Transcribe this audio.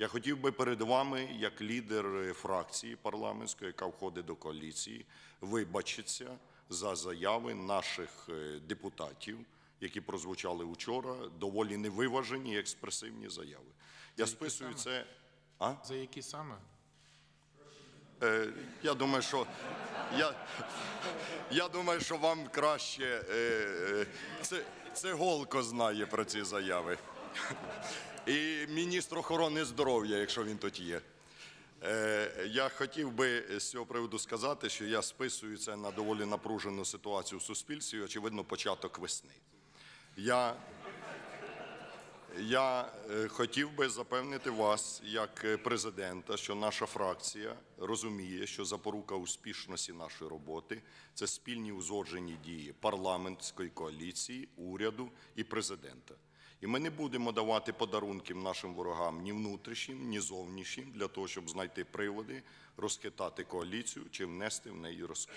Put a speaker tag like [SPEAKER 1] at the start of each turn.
[SPEAKER 1] Я хотів би перед вами, як лідер е, фракції парламентської, яка входить до коаліції, вибачитися за заяви наших е, депутатів, які прозвучали вчора, доволі невиважені і експресивні заяви. Я списую
[SPEAKER 2] саме?
[SPEAKER 1] це. А?
[SPEAKER 2] За які саме?
[SPEAKER 1] Е, я думаю, що я, я думаю, що вам краще е, е, це, це голко знає про ці заяви. І міністр охорони здоров'я, якщо він тут є. Е, я хотів би з цього приводу сказати, що я списую це на доволі напружену ситуацію в суспільстві, очевидно, початок весни. Я я е, хотів би запевнити вас, як е, президента, що наша фракція розуміє, що запорука успішності нашої роботи це спільні узгоджені дії парламентської коаліції, уряду і президента. І ми не будемо давати подарунків нашим ворогам ні внутрішнім, ні зовнішнім для того, щоб знайти приводи, розхитати коаліцію чи внести в неї розкол.